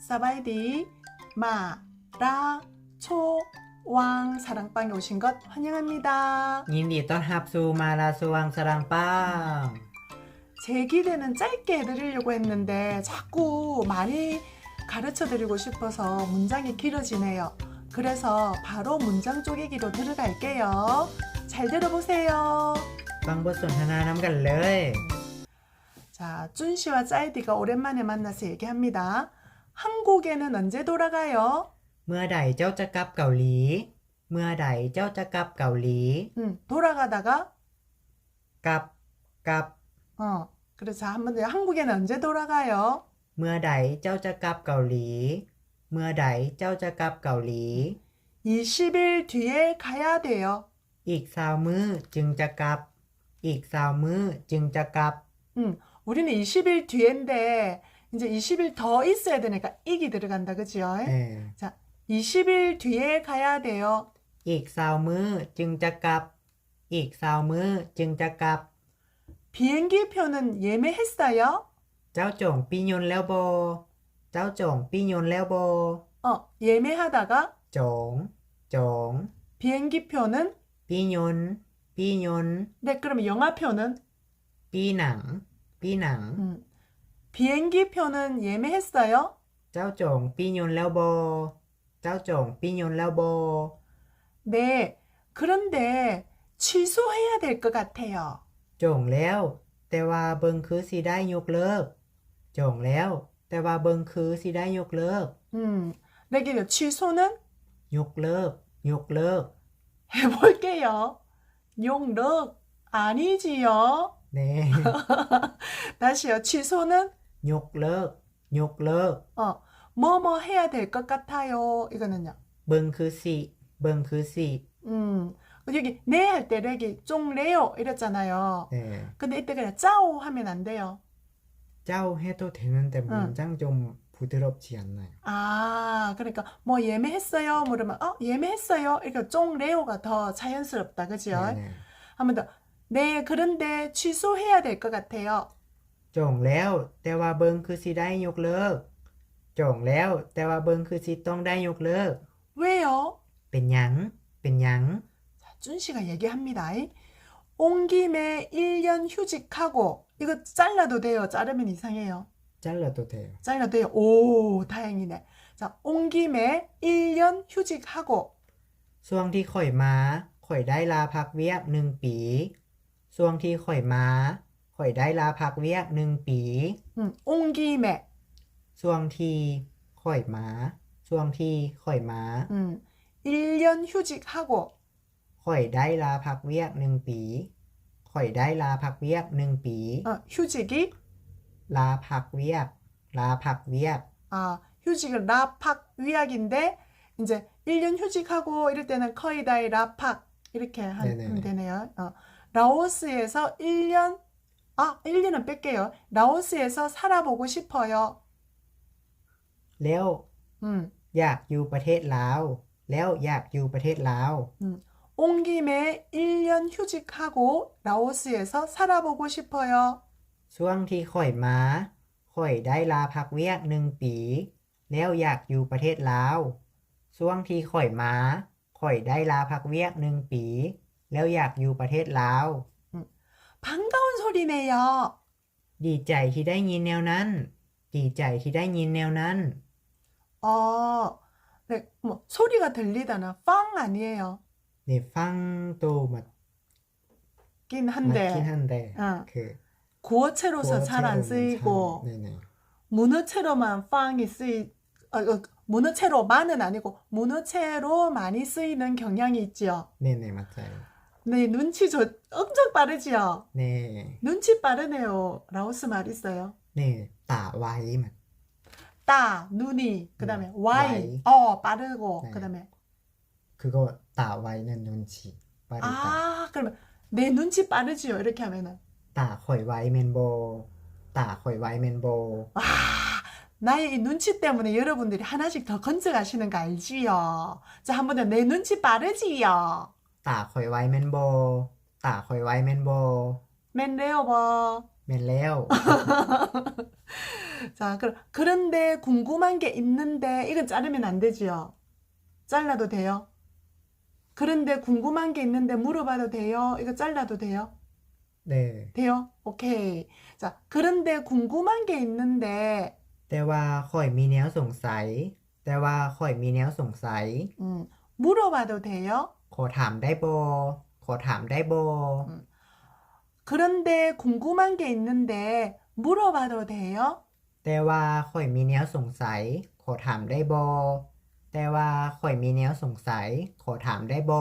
사바이디, 마, 라, 초, 왕 사랑방에 오신 것 환영합니다. ยินดีต้อนรับสู่มาลาสวงสรังปัง 제 기대는 짧게 해드리려고 했는데 자꾸 많이 가르쳐 드리고 싶어서 문장이 길어지네요. 그래서 바로 문장 쪼개기로 들어갈게요. 잘 들어보세요. ฟังบทสนทนาน้ำกันเลย 자, 준 씨와 짜이디가 오랜만에 만나서 얘기합니다. 한국에는 언제 돌아가요? เมื่อใดเจ้าจะกลับเกาหลี เมื่อใดเจ้าจะกลับเกาหลี 음, 돌아가다가 กลับกลับ 어, 그래서 한번 더 한국에는 언제 돌아가요? เมื่อใดเจ้าจะกลับเกาหลี เมื่อใดเจ้าจะกลับเกาหลี 20일 뒤에 가야 돼요. อีกสาวมือจึงจะกลับ อีกสาวมือจึงจะกลับ 음, 우리는 20일 뒤인데 이제 20일 더 있어야 되니까 이기 들어간다, 그죠? เออ 자, 20일 뒤에 가야 돼요. อีกสาวมือจึงจะกลับ อีกสาวมือจึงจะกลับ 비행기 표는 예매했어요? เจ้าจงปียนแล้วโบ เจ้าจงปียนแล้วโบ 어, 예매하다가 จง จง 비행기 표는 ปียน ปียน 네, 그러면 영화표는 ปีหนัง ปีหนัง 음, 비행기 표는 예매했어요? เจ้าจงปียนแล้วโบ เจ้าจงปียนแล้วโบ 네. 그런데 취소해야 될 것 같아요. จงแล้ว แต่ว่าเบิงคือสิได้ยกเลิก จงแล้ว แต่ว่าเบิงคือสิได้ยกเลิก 음, 내게 취소는 ยกเลิก ยกเลิก 해볼게요. 용력 아니지요. เน่ 다시요. 취소는 ยกเลิก ยกเลิก 어, 뭐뭐 해야 될 것 같아요. 이거는요. เบิงคือสิ เบิงคือสิ 음, 여기 네 할 때 렉이 쫑레요 이랬잖아요. เออ 근데 이때 그냥 짜오 하면 안 돼요. เจ้า해도 되는데 문장 좀 부드럽지 않나요? 아, 그러니까 뭐 예매했어요. 물으면 어 예매했어요. 이렇게 쫑레오가 더 자연스럽다, 그죠? 네네. 한 번 더. 네, 그런데 취소해야 될 것 같아요. จงแล้ว แต่ว่าเบิงคือสิได้ยกเลิก จงแล้ว แต่ว่าเบิงคือสิต้องได้ยกเลิก 왜요? เป็นหยัง เป็นหยัง 자, 준 씨가 얘기합니다. 온 김에 1년 휴직하고 이거 잘라도 돼요. 자르면 이상해요. 잘라도 돼요. 잘라도 돼요. 오, 다행이네. 자, 온 김에 1년 휴직하고 ช่วงที่ข่อยมาข่อยได้ลาพักเวียกหนึ่งปี ช่วงที่ข่อยมา ข่อยได้ลาพักเวียกหนึ่งปี 음, 온 김에 ช่วงที่ข่อยมา ช่วงที่ข่อยมา 음, 1년 휴직하고 ข่อยได้ลาพักเวียกหนึ่งปี ข่อยได้ลาพักเวียกหนึ่งปี 어, 휴직이 ลาพักเวียก ลาพักเวียก 아, 휴직은 라팍 위약인데 이제 1년 휴직하고 이럴 때는 커이다이 라팍 이렇게 하- 네네네. 하면 되네요. 어, 라오스에서 1년 아, 1년은 뺄게요. 라오스에서 살아보고 싶어요. แล้ว 음, อยากอยู่ประเทศลาว แล้วอยากอยู่ประเทศลาว 온 김에 1년 휴직하고 라오스에서 살아보고 싶어요. ช่วงที่ข่อยมาข่อยได้ลาพักเวียกหนึ่งปี แล้วอยากอยู่ประเทศลาว ช่วงที่ข่อยมาข่อยได้ลาพักเวียกหนึ่งปี แล้วอยากอยู่ประเทศลาว 반가운 소리네요. ดีใจที่ได้ยินแนวนั้น ดีใจที่ได้ยินแนวนั้น 어, 네, 뭐 소리가 들리다나 팡 아니에요. นี่ฟังตัวมา 긴 มาคิด 한데 ทันแต่ 어, คือ 구어체로서 잘 안 쓰이고 เนี่ย 문어체로만 빵이 쓰이 어, 어, 문어체로만은 아니고 문어체로 많이 쓰이는 경향이 있지요. เนี่ยเนี่ยมาใจ 네, 눈치 조, 엄청 빠르지요? 네. 눈치 빠르네요. 라오스 말 있어요. 네, 따, 와이만. 따, 눈이, 그 다음에 네, 와이, 와이. 어, 빠르고, 네. 그 다음에. 그거, 따, 와이는 눈치. 빠르다. 아, 그러면 내 눈치 빠르지요? 이렇게 하면은. 따, 허이, 와이맨 보. 따, 허이, 와이맨 보. 와, 나의 이 눈치 때문에 여러분들이 하나씩 더 건져가시는 거 알지요? 자, 한 번 더 내 눈치 빠르지요? ตาข่อยไว้เมนโบ ตาข่อยไว้เมนโบ 맨 레오버. เม แม่นแล้ว 자, 그럼 그런데 궁금한 게 있는데 이건 자르면 안 되지요. 잘라도 돼요. 그런데 궁금한 게 있는데 물어봐도 돼요. 이거 잘라도 돼요. เด้อ 돼요. 오케이. 자, 그런데 궁금한 게 있는데 แต่ว่าข่อยมีแนวสงสัย แต่ว่าข่อยมีแนวสงสัย 음, 물어봐도 돼요. ขอถามได้บ่ขอถามได้บ่ 그런데 궁금한 게 있는데 물어봐도 돼요. แต่ว่าข่อยมีแนวสงสัย ขอถามได้บ่แต่ว่าข่อยมีแนวสงสัย ขอถามได้บ่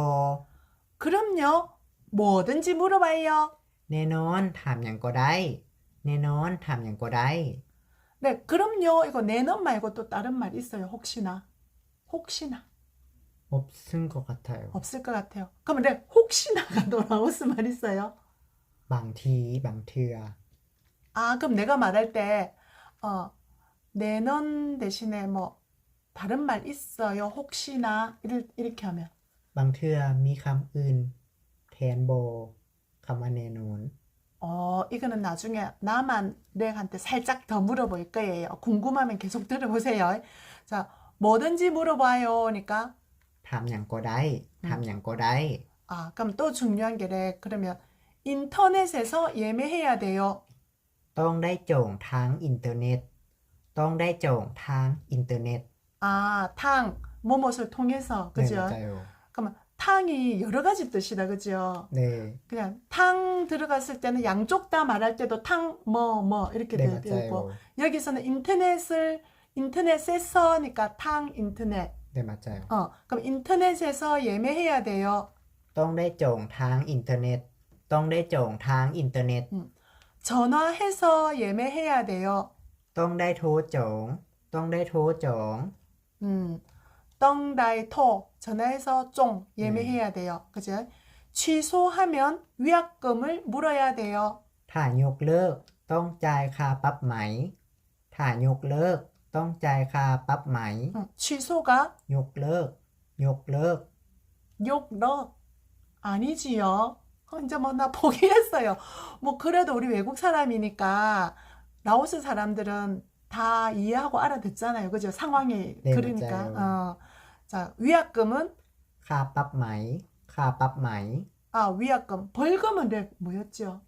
그럼요. 뭐든지 물어봐요. แน่นอนถามหยังก็ได้ แน่นอนถามหยังก็ได้ 네, 그럼요. 이거 내는 말고 또 다른 말 있어요. 혹시나. 혹시나. อบซึ่งก็กระเทา 없을 것 같아요. 그러면 네, 혹시나가 돌아 무슨 말 있어요? บางทีบางเทื่อ 아, 그럼 내가 말할 때, 어, 내는 대신에 뭐, 다른 말 있어요? 혹시나? 이렇, 이렇게 하면. บางเทื่อมีคำอื่น แทนบ่คำว่าแน่นอน 어, 이거는 나중에 나만 내한테 살짝 더 물어볼 거예요. 궁금하면 계속 들어보세요. 자, 뭐든지 물어봐요니까, ถามหยังก็ได้ ถามหยังก็ได้ 아, 그럼 또 중요한 게래. 그러면 인터넷에서 예매해야 돼요. ต้องได้จองทางอินเทอร์เน็ต ต้องได้จองทางอินเทอร์เน็ต 아, 탕, 뭐뭇을 통해서, แม่น 그죠? ใจโอ 그러면 탕이 여러 가지 뜻이다, 그죠? เด้ 그냥 탕 들어갔을 때는 양쪽 다 말할 때도 탕, 뭐, 뭐, 이렇게 ได้มาใจโอ 되고, 여기서는 인터넷을, 인터넷에서니까 탕, 인터넷. ได้มาใจโอ 어, 그럼 인터넷에서 예매해야 돼요. ต้องได้จองทางอินเทอร์เน็ต ต้องได้จองทางอินเทอร์เน็ต 전화해서 예매해야 돼요. ต้องได้โทรจอง ต้องได้โทรจอง 음, 떵다이토 전화해서 쫑 예매해야 돼요. 그죠? 취소하면 위약금을 물어야 돼요. ถ้ายกเลิก ต้องจ่ายค่าปรับไหม ถ้ายกเลิก ต้องจ่ายค่าปรับไหม 음, 취소가 ยกเลิก ยกเลิก 욕럭 아니지요. 어, 이제 뭐 나 포기했어요. 뭐 그래도 우리 외국 사람이니까 라오스 사람들은 다 이해하고 알아듣잖아요. 그죠? 상황이 네, 그러니까. 맞아요. 어. 자, 위약금은 ค่าปรับไหม ค่าปรับไหม 아, 위약금. 벌금은 네, 뭐였죠?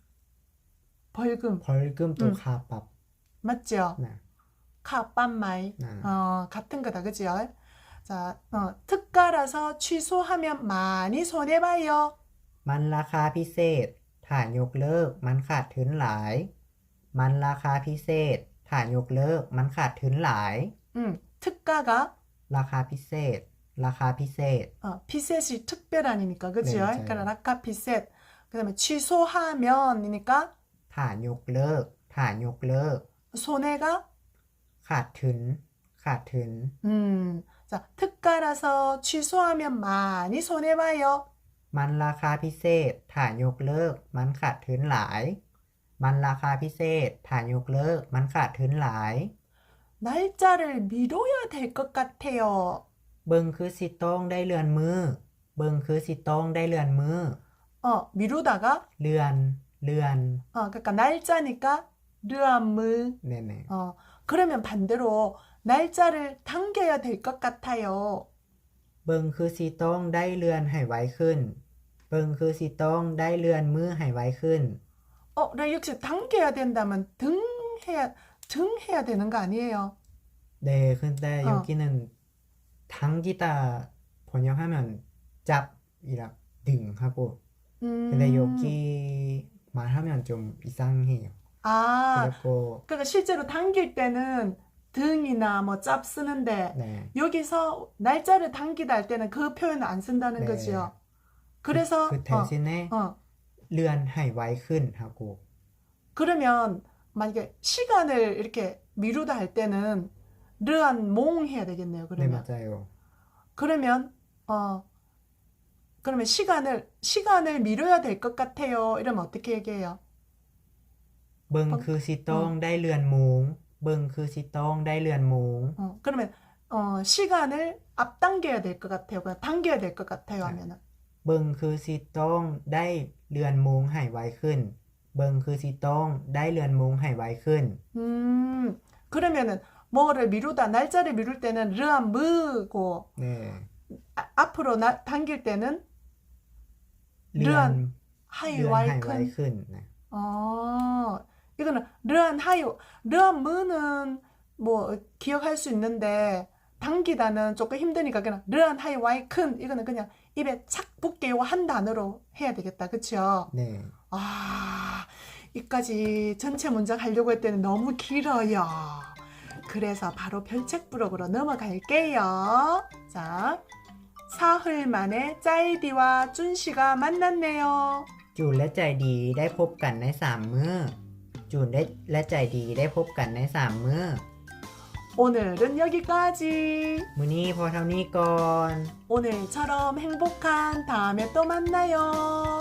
벌금. พอลกึมตัว 음. ค่าปรับ 맞죠? นะ 카빤마이. นะ 어, 같은 거다. 그죠? 자, 어, 특가라서 취소하면 많이 손해봐요. มันราคาพิเศษ ถ้ายกเลิก มันขาดทุนหลาย มันราคาพิเศษ ถ้ายกเลิก มันขาดทุนหลาย 음, 특가가 ราคาพิเศษ ราคาพิเศษ 어, 피셋이 특별한이니까, 그죠? 네, 맞아요. 그러니까 라카 피셋. 그 다음에 취소하면이니까 ถ้ายกเลิก ถ้ายกเลิก 손해가, ขาดทุน ขาดทุน 음, 자, 특가라서 취소하면 많이 손해봐요. มันราคาพิเศษ ถ้ายกเลิก มันขาดทุนหลาย มันราคาพิเศษ ถ้ายกเลิก มันขาดทุนหลาย 날짜를 미뤄야 될 것 같아요. เบิ่งคือสิต้องได้เลื่อนมือ เบิ่งคือสิต้องได้เลื่อนมือ 어, 미루다가, เลื่อน เลื่อน 어, 그러니까 날짜니까 르암무. แน่ 어, 그러면 반대로 날짜를 당겨야 될 것 같아요. ๆเบิ่งคือสิต้องได้เลื่อนให้ไวขึ้น เบิ่งคือสิต้องได้เลื่อนมือให้ไวขึ้น 어, 나 역시 당겨야 된다면 등 해야, 등 해야 되는 거 아니에요? 네, 근데 어. 여기는 당기다 번역하면 짭이라 등 하고 근데 음, 여기 말하면 좀 이상해요. 아, 그랬고 그러니까 실제로 당길 때는 등이나 뭐 짭 쓰는데 네. 여기서 날짜를 당기다 할 때는 그 표현을 안 쓴다는 네. 거지요. 그, 그래서 그, 그 대신에 어, 어. 르안하이 와이흔 하고 그러면 만약에 시간을 이렇게 미루다 할 때는 르안 몽 해야 되겠네요. 네, 그러면 네, 맞아요. 그러면 어 그러면 시간을 시간을 미뤄야 될 것 같아요. 이러면 어떻게 얘기해요? เบิ่งคือสิต้องได้เลื่อนโมง เบิ่งคือสิต้องได้เลื่อนโมง 어, 그러면 어, 시간을 앞당겨야 될 것 같아요. 그냥 당겨야 될 것 같아요. 네. 하면은 เบิ่งคือสิต้องได้เลื่อนโมงให้ไวขึ้น เบิงคือสิต้องได้เรือนมุงให้ไวขึ้น 음, 그러면은 뭐를 미루다 날짜를 미룰 때는 르안 무고 เน่ 아, 앞으로 나, 당길 때는 เรือน 하이 เรือนให้ไว 와이큰 ขึ้นนะ 아, 이거는 르안 하이 르안 무는 뭐 기억할 수 있는데 당기다는 조금 힘드니까 그냥 르안 하이 와이큰 이거는 그냥 입에 착 붙게 요 한 단어로 해야 되겠다. 그쵸? เน่ 아, 이까지 전체 문장 하려고 했더니 너무 길어요. 그래서 바로 별책 부록으로 넘어갈게요. 자, 사흘 만에 짜이디와 쭌씨가 만났네요. จูนและใจดีได้พบกันในสามมื้อ จูนได้และใจดีได้พบกันในสามมื้อ 오늘은 여기까지. มื้อนี้พอเท่านี้ก่อน 오늘처럼 행복한 다음에 또 만나요.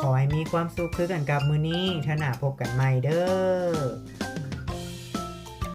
ขอให้มีความสุขคือกันกับมื้อนี้ถ้าหนาพบกันใหม่เด้อ